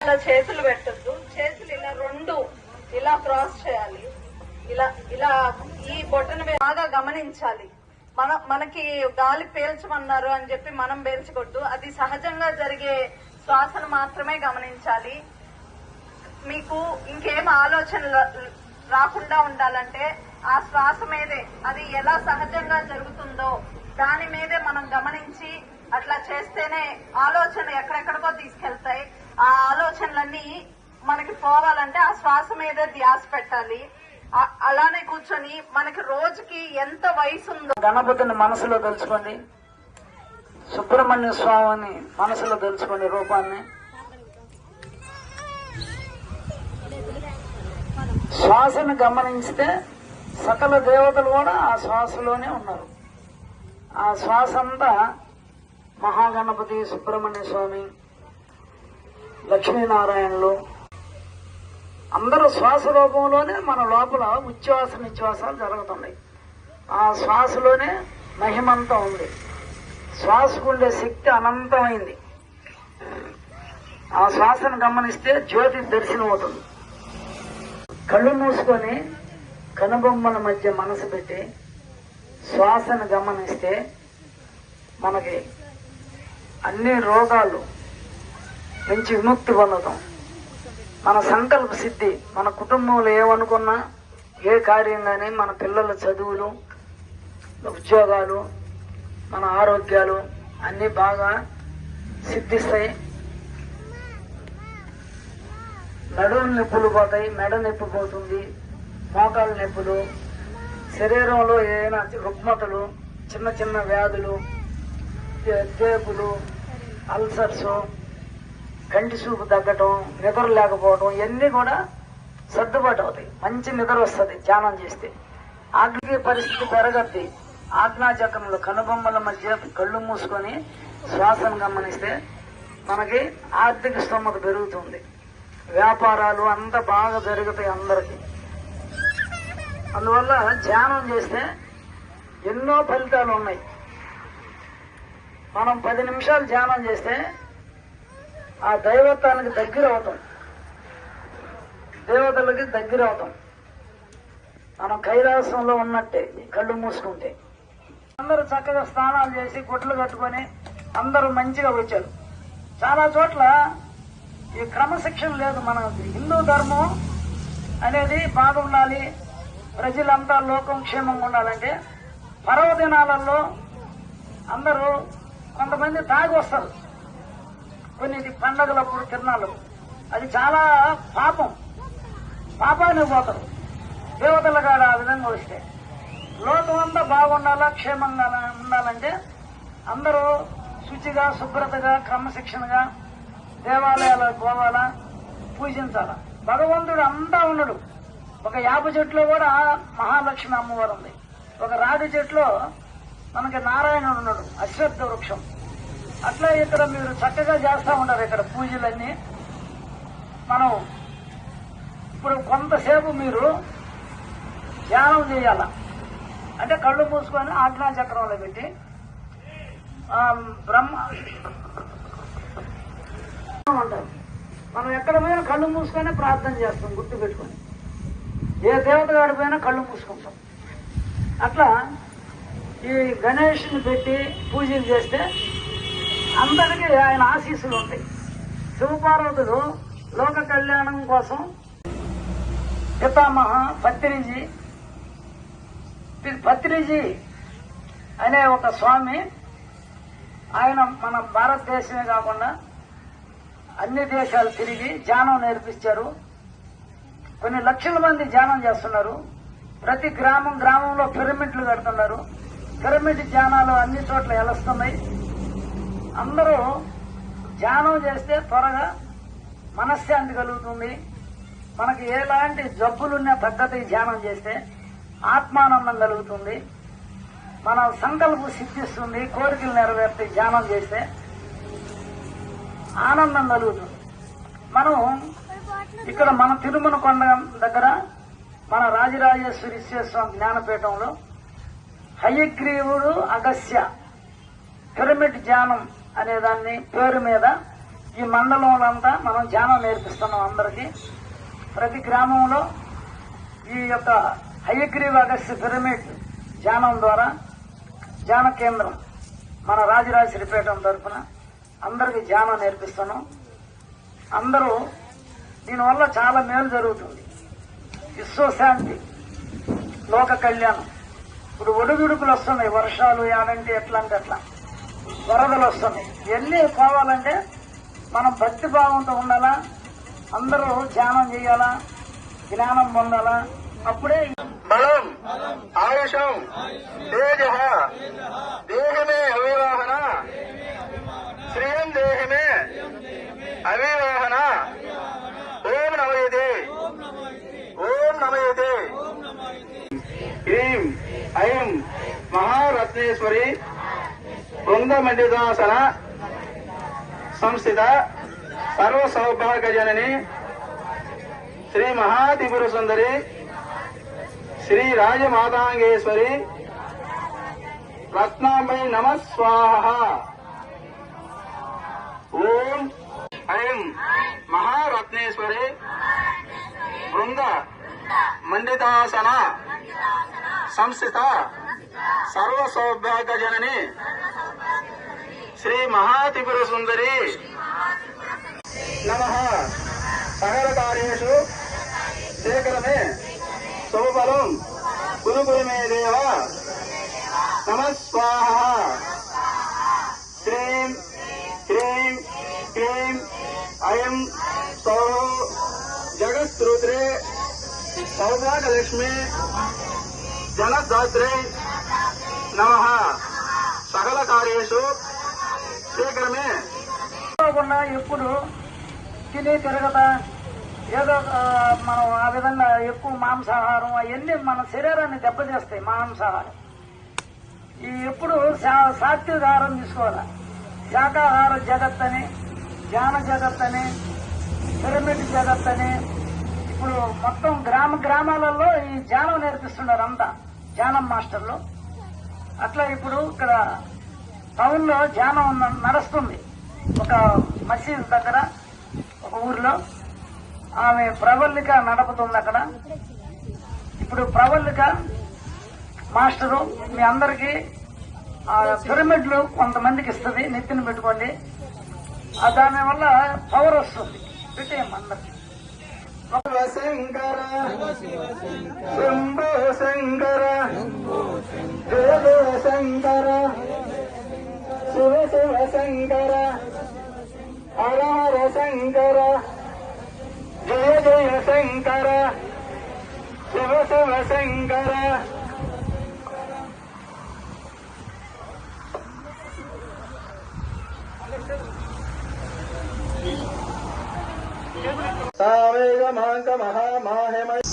ఇలా చేతులు పెట్టద్దు. చేతులు ఇలా రెండు ఇలా క్రాస్ చేయాలి. ఇలా ఇలా ఈ బొట్టను బాగా గమనించాలి. మన మనకి గాలి పీల్చమన్నారు అని చెప్పి మనం పీల్చకూడదు. అది సహజంగా జరిగే శ్వాసను మాత్రమే గమనించాలి. మీకు ఇంకేం ఆలోచన రాకుండా ఉండాలంటే ఆ శ్వాస మీదే అది ఎలా సహజంగా జరుగుతుందో దాని మీదే మనం గమనించి అట్లా చేస్తేనే ఆలోచన ఎక్కడెక్కడికో తీసుకెళ్తాయి. ఆ ఆలోచనలన్నీ మనకి పోవాలంటే ఆ శ్వాస మీద ధ్యాస పెట్టాలి. అలానే కూర్చొని మనకి రోజుకి ఎంత వయసు ఉందో గణపతిని మనసులో తెలుసుకోండి. సుబ్రహ్మణ్య స్వామిని మనసులో తెలుసుకోండి రూపాన్ని. శ్వాసను గమనించితే సకల దేవతలు కూడా ఆ శ్వాసలోనే ఉన్నారు. ఆ శ్వాస అంతా మహాగణపతి సుబ్రహ్మణ్య స్వామి లక్ష్మీనారాయణలు. అందరూ శ్వాస రూపంలోనే మన లోపల ఉచ్ఛ్వాస నిశ్వాసాలు జరుగుతున్నాయి. ఆ శ్వాసలోనే మహిమంతా ఉంది. శ్వాసకుండే శక్తి అనంతమైంది. ఆ శ్వాసను గమనిస్తే జ్యోతి దర్శనం అవుతుంది కళ్ళు మూసుకొని కనుబొమ్మల మధ్య మనసు పెట్టి శ్వాసను గమనిస్తే మనకి అన్ని రోగాలు నుంచి విముక్తి పొందుతాం మన సంకల్ప సిద్ధి మన కుటుంబంలో ఏమనుకున్నా ఏ కార్యం కానీ మన పిల్లల చదువులు ఉద్యోగాలు మన ఆరోగ్యాలు అన్నీ బాగా సిద్ధిస్తాయి. నడుము నొప్పులు పోతాయి మెడ నొప్పి పోతుంది మోకాలు నొప్పులు శరీరంలో ఏదైనా రుగ్మతలు చిన్న చిన్న వ్యాధులు తేపులు అల్సర్సు కంటి చూపు తగ్గటం నిద్ర లేకపోవడం ఇవన్నీ కూడా సర్దుబాటు అవుతాయి. మంచి నిద్ర వస్తుంది ధ్యానం చేస్తే. ఆగ్నేయ పరిస్థితి పెరగద్ది. ఆజ్ఞాచక్రంలో కనుబొమ్మల మధ్య కళ్ళు మూసుకొని శ్వాసను గమనిస్తే మనకి ఆర్థిక స్తోమత పెరుగుతుంది. వ్యాపారాలు అంతా బాగా జరుగుతాయి అందరికి. అందువల్ల ధ్యానం చేస్తే ఎన్నో ఫలితాలు ఉన్నాయి. మనం పది నిమిషాలు ధ్యానం చేస్తే ఆ దైవత్వానికి దగ్గర అవుతాం. దేవతలకి దగ్గర అవుతాం. మనం కైలాసంలో ఉన్నట్టే ఈ కళ్ళు మూసుకుంటే. అందరూ చక్కగా స్నానాలు చేసి గుడ్లు కట్టుకొని అందరూ మంచిగా వచ్చారు. చాలా చోట్ల ఈ క్రమశిక్షణ లేదు మన హిందూ ధర్మం అనేది బాగుండాలి. ప్రజలంతా లోకం క్షేమంగా ఉండాలంటే పర్వదినాలలో అందరూ కొంతమంది తాగి వస్తారు కొన్ని పండగలప్పుడు తిరణాలు అది చాలా పాపం. పాపాన్ని పోతారు. దేవతల కాడ ఆ విధంగా వస్తే. లోకం అంతా బాగుండాలా క్షేమంగా ఉండాలంటే అందరూ శుచిగా శుభ్రతగా క్రమశిక్షణగా దేవాలయాలకు పోవాలా పూజించాలా. భగవంతుడు అంతా ఉన్నాడు ఒక యాప చెట్లో కూడా మహాలక్ష్మి అమ్మవారు ఉంది. ఒక రాగి చెట్లో మనకి నారాయణుడు ఉన్నాడు అశ్వత్థ వృక్షం. అట్లా ఇక్కడ మీరు చక్కగా చేస్తా ఉంటారు ఇక్కడ పూజలన్నీ. మనం ఇప్పుడు కొంతసేపు మీరు ధ్యానం చేయాల? అంటే కళ్ళు మూసుకొని ఆజ్ఞా చక్రంలో పెట్టి బ్రహ్మ అంటారు. మనం ఎక్కడ పోయినా కళ్ళు మూసుకొని ప్రార్థన చేస్తాం గుర్తు పెట్టుకొని. ఏ దేవత గాడిపోయినా కళ్ళు మూసుకుంటాం. అట్లా ఈ గణేష్ని పెట్టి పూజలు చేస్తే అందరికీ ఆయన ఆశీస్సులు ఉంటాయి. శివపార్వతులు లోక కళ్యాణం కోసం పితామహ పత్రిజీ పత్రిజీ అనే ఒక స్వామి ఆయన మన భారతదేశమే కాకుండా అన్ని దేశాలు తిరిగి ధ్యానం నేర్పించారు కొన్ని లక్షల మంది ధ్యానం చేస్తున్నారు. ప్రతి గ్రామం గ్రామంలో పిరమిడ్లు కడుతున్నారు. పిరమిడ్ ధ్యానాలు అన్ని చోట్ల ఎలస్తున్నాయి. అందరూ ధ్యానం చేస్తే త్వరగా మనశ్శాంతి కలుగుతుంది. మనకి ఎలాంటి జబ్బులున్నా తగ్గతి ధ్యానం చేస్తే ఆత్మానందం కలుగుతుంది. మన సంకల్పం సిద్ధిస్తుంది కోరికలు నెరవేర్తాయి ధ్యానం చేస్తే ఆనందం కలుగుతుంది. మనం ఇక్కడ మన తిరుమల కొండ దగ్గర మన రాజరాజేశ్వరి స్వామి జ్ఞానపీఠంలో హయగ్రీవుడు అగస్య పిరమిడ్ ధ్యానం అనే దాన్ని పేరు మీద ఈ మండలంలో అంతా మనం ధ్యానం నేర్పిస్తున్నాం అందరికీ. ప్రతి గ్రామంలో ఈ యొక్క హయగ్రీవ అగస్త్య పిరమిడ్ ధ్యానం ద్వారా ధ్యాన కేంద్రం మన రాజరాజశ్రీపేటం తరఫున అందరికీ ధ్యానం నేర్పిస్తున్నాం. అందరూ దీనివల్ల చాలా మేలు జరుగుతుంది. విశ్వశాంతి లోక కళ్యాణం. ఇప్పుడు ఒడుగుడుకులు వస్తున్నాయి వర్షాలు యానంటే ఎట్లా అంటే ఎట్లా వరదలు వస్తున్నాయి. ఇవన్నీ పోవాలంటే మనం భక్తి భావంతో ఉండాలా? అందరూ ధ్యానం చేయాలా? జ్ఞానం పొందాలా? అప్పుడే బలం ఆయుషం తేజ దేహమే అవివాహన శ్రియం దేహమే అవివాహన. ఓం నమయతే ఓం నమయతే. హ్రీం ఐం మహారత్నేశ్వరి బృందమండిదాసన సంస్థిత సర్వ సౌభాగ్య జనని శ్రీ మహాత్రిపుర సుందరి శ్రీ రాజమాతాంగేశ్వరి రత్నాంబై నమ స్వాహ. ఓం ఐం మహారత్నేశ్వరి బృంద మండితాసన సంస్థిత సర్వ సౌభాగ్య జనని శ్రీ మహాత్రిపుర సుందరి. నమ. సకల కార్యేషు శేఖరమే. శుభఫలం గురు మే దేవ. నమ స్వాహ. శ్రీం. హ్రీం. క్లీం అయం. సౌ జగత్రుద్రే. సౌభాగ్యలక్ష్మి. జనదాత్రే. నమ. సకల కార్యేషు శేఖరమే. కాకుండా ఎప్పుడు తిని తిరగదా ఏదో మనం ఆ విధంగా ఎక్కువ మాంసాహారం అవన్నీ మన శరీరాన్ని దెబ్బతీస్తాయి మాంసాహారం. ఈ ఎప్పుడు సా- సాత్విక తీసుకోవాలి? శాకాహార జగత్ అని ధ్యాన జగత్ అని పిరమిడ్ జగత్ అని ఇప్పుడు మొత్తం గ్రామ గ్రామాలలో ఈ ధ్యానం నేర్పిస్తున్నారు అంతా ధ్యానం మాస్టర్లు. అట్లా ఇప్పుడు ఇక్కడ టౌన్లో ధ్యానం నడుస్తుంది. ఒక మసీద్ దగ్గర ఒక ఊర్లో ఆమె ప్రవల్లిక నడుపుతుంది అక్కడ. ఇప్పుడు ప్రవల్లిక మాస్టరు మీ అందరికీ ఆ పిరమిడ్లు కొంతమందికి ఇస్తుంది నెత్తిని పెట్టుకోండి. దాని వల్ల పవర్ వస్తుంది. పెట్టేయం అందరికి. శంకర. శంభో శంకర. శంకర హర హర శంకర జయ జయ శంకర శివ శివ శంకర సావేగ మాంక మహామాహమయ